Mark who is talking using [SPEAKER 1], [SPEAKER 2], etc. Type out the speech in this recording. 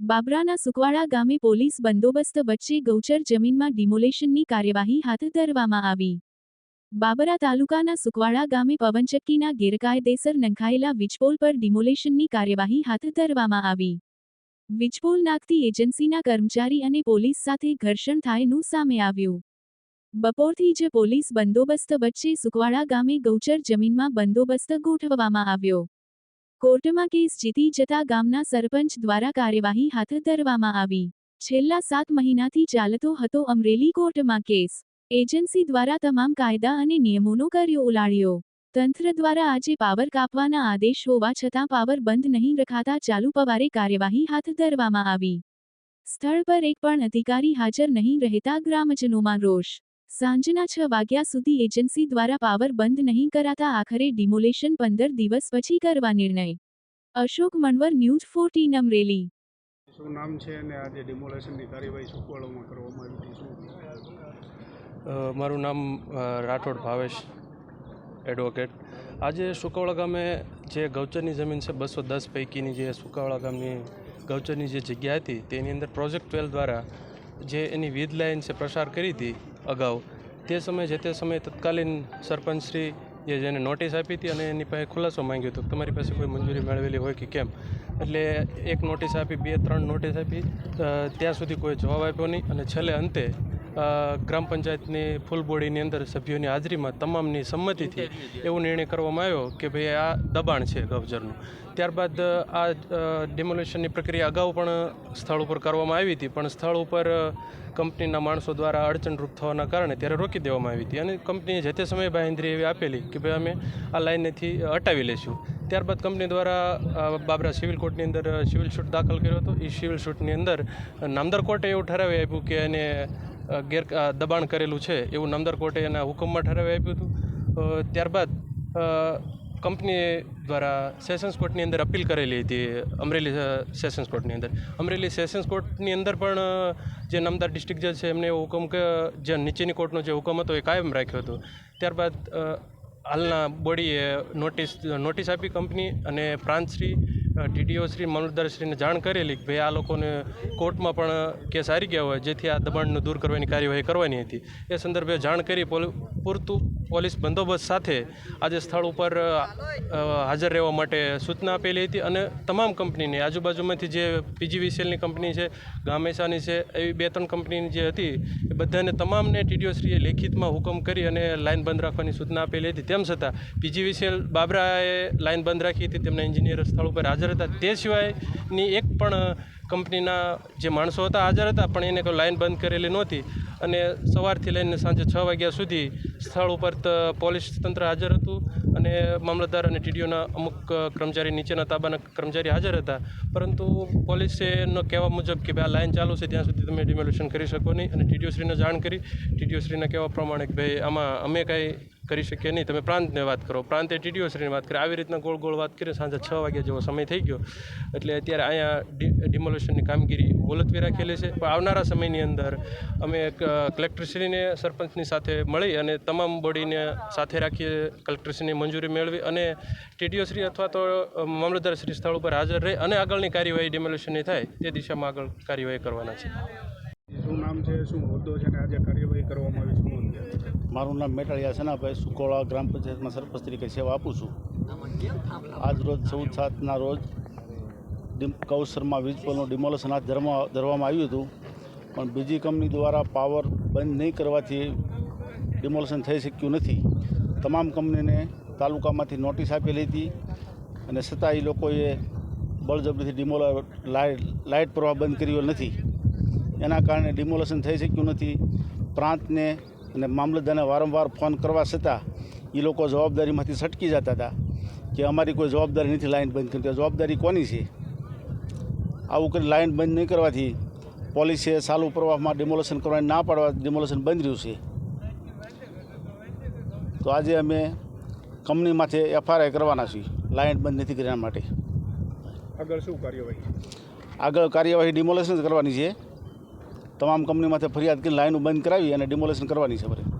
[SPEAKER 1] બાબરાના સુકવાડા ગામે પોલીસ બંદોબસ્ત વચ્ચે ગૌચર જમીનમાં ડિમોલેશનની કાર્યવાહી હાથ ધરવામાં આવી. બાબરા તાલુકાના સુકવાડા ગામે પવનચક્કીના ગેરકાયદેસર નંખાયેલા વીજપોલ પર ડિમોલેશનની કાર્યવાહી હાથ ધરવામાં આવી. વીજપોલ નાખતી એજન્સીના કર્મચારી અને પોલીસ સાથે ઘર્ષણ થાયનું સામે આવ્યું. બપોરથી જ પોલીસ બંદોબસ્ત વચ્ચે સુકવાડા ગામે ગૌચર જમીનમાં બંદોબસ્ત ગોઠવવામાં આવ્યો. કોર્ટમાં કેસ જીતી જતા ગામના સરપંચ દ્વારા કાર્યવાહી હાથ ધરવામાં આવી. છેલ્લા સાત મહિનાથી ચાલતો હતો અમરેલી કોર્ટમાં કેસ. એજન્સી દ્વારા તમામ કાયદા અને નિયમોનો કર્યો ઉલાળ્યો. તંત્ર દ્વારા આજે પાવર કાપવાના આદેશ હોવા છતાં પાવર બંધ નહીં રખાતા ચાલુ પવારે કાર્યવાહી હાથ ધરવામાં આવી. સ્થળ પર એક પણ અધિકારી હાજર નહીં રહેતા ગ્રામજનોમાં રોષ. સાંજના છ વાગ્યા સુધી એજન્સી દ્વારા પાવર બંધ નહીં કરાતા આખરે ડિમોલેશન પંદર દિવસ પછી કરવા નિર્ણય. Ashok Manvar news fourteen Amreli.
[SPEAKER 2] શું નામ છે અને આજે ડિમોલેશનની કાર્યવાહી સુકવાળોમાં કરવામાં આવી હતી
[SPEAKER 3] મારું નામ રાઠોડ ભાવેશ એડવોકેટ. આજે સુકાવાડા ગામે જે ગૌચરની જમીન છે બસો દસ પૈકીની જે સુકાવાડા ગામની ગૌચરની જે જગ્યા હતી તેની અંદર પ્રોજેક્ટ ટ્વેલ્વ દ્વારા જે એની વીજ લાઇન છે પ્રસાર કરી હતી અગાઉ. તે સમયે જે તે સમયે તત્કાલીન સરપંચશ્રી જે જેને નોટિસ આપી હતી અને એની પાસે ખુલાસો માંગ્યો હતો તમારી પાસે કોઈ મંજૂરી મેળવેલી હોય કે કેમ? એટલે એક નોટિસ આપી, બે, ત્રણ નોટિસ આપી ત્યાં સુધી કોઈ જવાબ આપ્યો નહીં અને છેલ્લે અંતે ગ્રામ પંચાયતની ફૂલ બોડીની અંદર સભ્યોની હાજરીમાં તમામની સંમતિથી એવો નિર્ણય કરવામાં આવ્યો કે ભાઈ આ દબાણ છે ગવજરનું ત્યારબાદ આ ડિમોલેશનની પ્રક્રિયા અગાઉ પણ સ્થળ ઉપર કરવામાં આવી હતી, પણ સ્થળ ઉપર કંપનીના માણસો દ્વારા અડચણરૂપ થવાના કારણે ત્યારે રોકી દેવામાં આવી હતી અને કંપનીએ જે તે સમયે બાંહેધરી એવી આપેલી કે ભાઈ અમે આ લાઇનથી હટાવી લઈશું. ત્યારબાદ કંપની દ્વારા બાબરા સિવિલ કોર્ટની અંદર સિવિલ શૂટ દાખલ કર્યો હતો. એ સિવિલ શૂટની અંદર નામદાર કોર્ટે એવું ઠરાવી આપ્યું કે એને ગેર દબાણ કરેલું છે એવું નામદાર કોર્ટે એના હુકમમાં ઠરાવી આપ્યું હતું. ત્યારબાદ કંપની દ્વારા સેશન્સ કોર્ટની અંદર અપીલ કરેલી હતી, અમરેલી સેશન્સ કોર્ટની અંદર. અમરેલી સેશન્સ કોર્ટની અંદર પણ જે નામદાર ડિસ્ટ્રિક્ટ જજ છે, એમને એવો હુકમ કે, જે નીચેની કોર્ટનો જે હુકમ હતો એ કાયમ રાખ્યો હતો. ત્યારબાદ હાલના બોડીએ નોટિસ નોટિસ આપી કંપની અને પ્રાંતશ્રી ટીડીઓ શ્રી મામલતદારશ્રીને જાણ કરેલી કે ભાઈ આ લોકોને કોર્ટમાં પણ કેસ હારી ગયા હોય, જેથી આ દબાણને દૂર કરવાની કાર્યવાહી કરવાની હતી. એ સંદર્ભે જાણ કરી પૂરતું પોલીસ બંદોબસ્ત સાથે આજે સ્થળ ઉપર હાજર રહેવા માટે સૂચના આપેલી હતી અને તમામ કંપનીની, આજુબાજુમાંથી જે પીજીવીસીએલની કંપની છે, ગામેસાની છે, એવી બે ત્રણ કંપનીની જે હતી, એ બધાને તમામને ટીડીઓશ્રીએ લેખિતમાં હુકમ કરી અને લાઇન બંધ રાખવાની સૂચના આપેલી હતી. તેમ છતાં પીજીવીસીએલ બાબરાએ લાઇન બંધ રાખી હતી, તેમના એન્જિનિયર સ્થળ ઉપર હાજર હતા. તે સિવાયની એક પણ કંપનીના જે માણસો હતા હાજર હતા, પણ એને કોઈ લાઇન બંધ કરેલી નહોતી. અને સવારથી લઈને સાંજે છ વાગ્યા સુધી સ્થળ ઉપર પોલીસ તંત્ર હાજર હતું અને મામલતદાર અને ટીડીઓના અમુક કર્મચારી નીચેના તાબાના કર્મચારી હાજર હતા. પરંતુ પોલીસે એનો કહેવા મુજબ કે ભાઈ આ લાઇન ચાલુ છે, ત્યાં સુધી તમે ડિમોલ્યુશન કરી શકો નહીં. અને ટીડીઓશ્રીને જાણ કરી. ટીડીઓશ્રીના કહેવા પ્રમાણે કે ભાઈ આમાં અમે કાંઈ કરી શકીએ નહીં. તમે પ્રાંતને વાત કરો, પ્રાંતે ટીડીઓશ્રીની વાત કરી. આવી રીતના ગોળ ગોળ વાત કરીએ સાંજે છ વાગ્યા જેવો સમય થઈ ગયો. એટલે અત્યારે અહીંયા ડિમોલેશનની કામગીરી મુલતવી રાખેલી છે. પણ આવનારા સમયની અંદર અમે કલેક્ટરશ્રીને, સરપંચની સાથે મળી અને તમામ બોડીને સાથે રાખીએ, કલેક્ટરશ્રીની મંજૂરી મેળવી અને ટીડીઓશ્રી અથવા તો મામલતદારશ્રી સ્થળ ઉપર હાજર રહી અને આગળની કાર્યવાહી ડિમોલેશનની થાય તે દિશામાં આગળ કાર્યવાહી કરવાના છે.
[SPEAKER 2] શું નામ છે, શું હોદ્દો છે અને આજે કાર્યવાહી કરવામાં આવી શું
[SPEAKER 4] મારું નામ મેટાળિયા સેનાભાઈ સુકોળા ગ્રામ પંચાયતમાં સરપંચ તરીકે સેવા આપું છું. આજ રોજ ચૌદ સાતના રોજ કૌશરમાં વીજ પોલનું ડિમોલેશન હાથ ધરવા ધરવામાં આવ્યું હતું. પણ બીજી કંપની દ્વારા પાવર બંધ નહીં કરવાથી ડિમોલેશન થઈ શક્યું નથી. તમામ કંપનીને તાલુકામાંથી નોટિસ આપેલી હતી અને છતાં એ લોકોએ બળજબરીથી ડિમોલ લાઇટ લાઇટ પ્રવાહ બંધ કર્યો નથી. એના કારણે ડિમોલેશન થઈ શક્યું નથી. પ્રાંતને અને મામલતદારને વારંવાર ફોન કરવા છતાં એ લોકો જવાબદારીમાંથી છટકી જતા હતા કે અમારી કોઈ જવાબદારી નથી લાઇન બંધ કરી જવાબદારી કોની છે? આવું કરી લાઇન બંધ નહીં કરવાથી પોલીસે ચાલુ પ્રવાહમાં ડિમોલેશન કરવાની ના પાડવા ડિમોલેશન બંધ રહ્યું છે. તો આજે અમે કંપની માથે એફઆરઆઈ કરવાના છીએ લાઇન બંધ નથી કર્યા માટે.
[SPEAKER 2] આગળ શું કાર્યવાહી?
[SPEAKER 4] આગળ કાર્યવાહી ડિમોલેશન જ કરવાની છે. તમામ કંપનીમાંથી માથે ફરિયાદ કરી લાઈનો બંધ કરાવી અને ડિમોલેશન કરવાની છે બરાબર